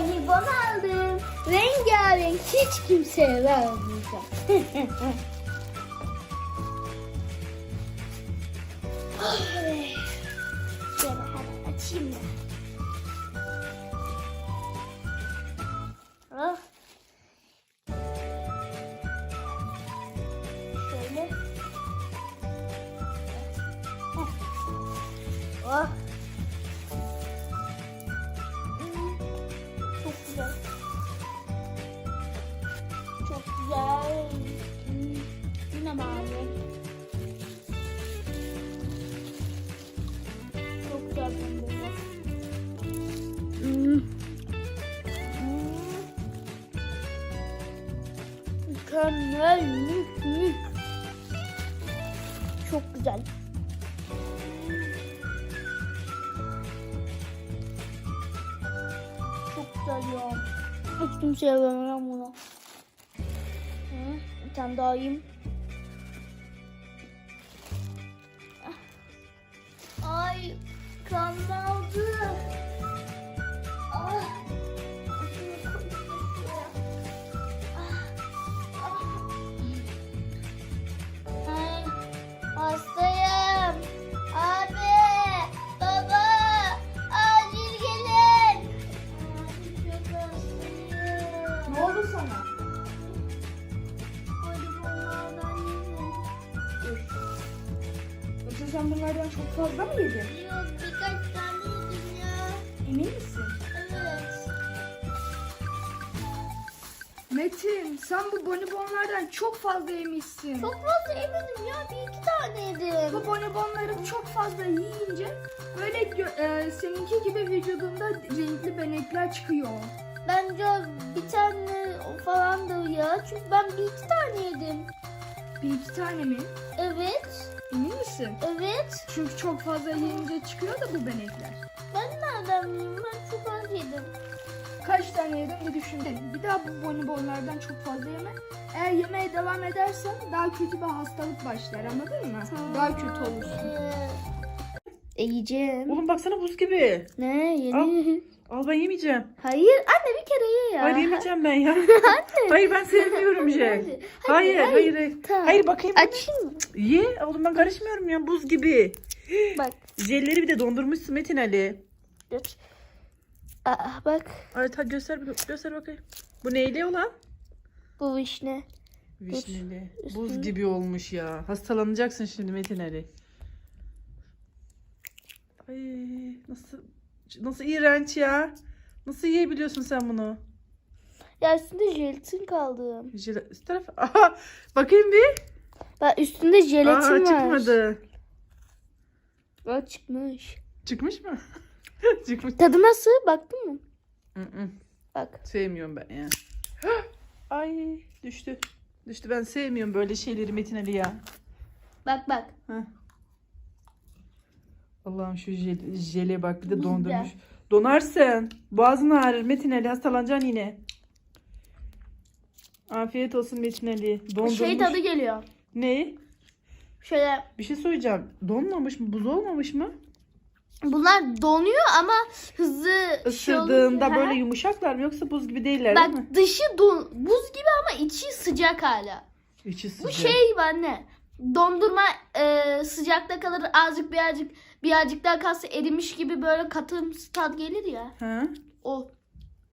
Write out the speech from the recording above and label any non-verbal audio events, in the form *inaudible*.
bonibon aldım. Rengarenk hiç kimseye vermeyeceğim. Ay. *laughs* Şöyle hemen açayım da. Ah. Şöyle. Oh. Yine mavi. Çok güzel pembe. Hmm. Hmm. Mükemmel, mük mük. Çok güzel. Çok güzel ya. Hiç kimseye vermem bunu. Hı, bir tane daha yiyeyim. Ay kan aldı. Ah. Şuraya. Ah, ah. Ay, hastayım. Abi, baba, acil gelin. Abi çok hastayım. Ne oldu sana? Sen bunlardan çok fazla mı yedin? Yok birkaç tane yedim ya. Emin misin? Evet. Metin sen bu bonibonlardan çok fazla yemişsin. Çok fazla yemedim ya. Bir iki tane yedim. Bu bonibonları çok fazla yiyince böyle e, seninki gibi vücudunda renkli benekler çıkıyor. Bence bir tane falandı ya. Çünkü ben bir iki tane yedim. Bir iki tane mi? Evet. Misin? Evet. Çünkü çok fazla yiyince çıkıyor da bu benekler. Ben nereden bileyim? Ben çok az yedim. Kaç tane yedin bir düşün. Bir daha bu bonibonlardan çok fazla yeme. Eğer yemeye devam edersen daha kötü bir hastalık başlar anladın mı? Daha kötü olursun. Ee, yiyeceğim. Oğlum baksana buz gibi. Ne yeni? Al ben yemeyeceğim. Hayır anne bir kere ye ya. Hayır yemeyeceğim ben ya. *laughs* hayır ben sevmiyorum *laughs* Jack. Hayır hadi. hayır hayır. Tamam. Hayır bakayım. Açayım mı? Ye oğlum ben karışmıyorum ya buz gibi. *gasps* Bak. Jelleri bir de dondurmuşsun Metin Ali. Göç. Aa, bak Evet hadi göster göster bakayım. Bu neyli olan? bu vişne. Vişneli. üstünü- Buz gibi olmuş ya. Hastalanacaksın şimdi Metin Ali. Ay nasıl nasıl iğrenç ya. Nasıl yiyebiliyorsun sen bunu? Ya üstünde jelatin kaldı. Jel üst taraf. *laughs* Aha bakayım bir. Bak üstünde jelatin Aa var. çıkmadı. Bak çıkmış. Çıkmış mı? *laughs* Çıkmış. Tadı nasıl? Baktın mı? Mm-mm, Bak. Sevmiyorum ben ya. Ay düştü. Düştü ben sevmiyorum böyle şeyleri Metin Ali ya. Bak bak. Heh. Allah'ım şu jel, jele bak bir de dondurmuş. Donarsın. Boğazın ağrır Metin Ali hastalanacaksın yine. Afiyet olsun Metin Ali. Dondurmuş. Şey tadı geliyor. Ne? Şöyle Bir şey söyleyeceğim. Donmamış mı? Buz olmamış mı? bunlar donuyor ama hızlı şey. Isırdığında böyle yumuşaklar mı yoksa buz gibi değiller değil mi? Bak dışı don, buz gibi ama içi sıcak hala. İçi Bu sıcak. şey gibi anne. Dondurma e, sıcakta kalır azıcık birazcık birazcık daha kalsa erimiş gibi böyle katımsı tat gelir ya. Ha? O.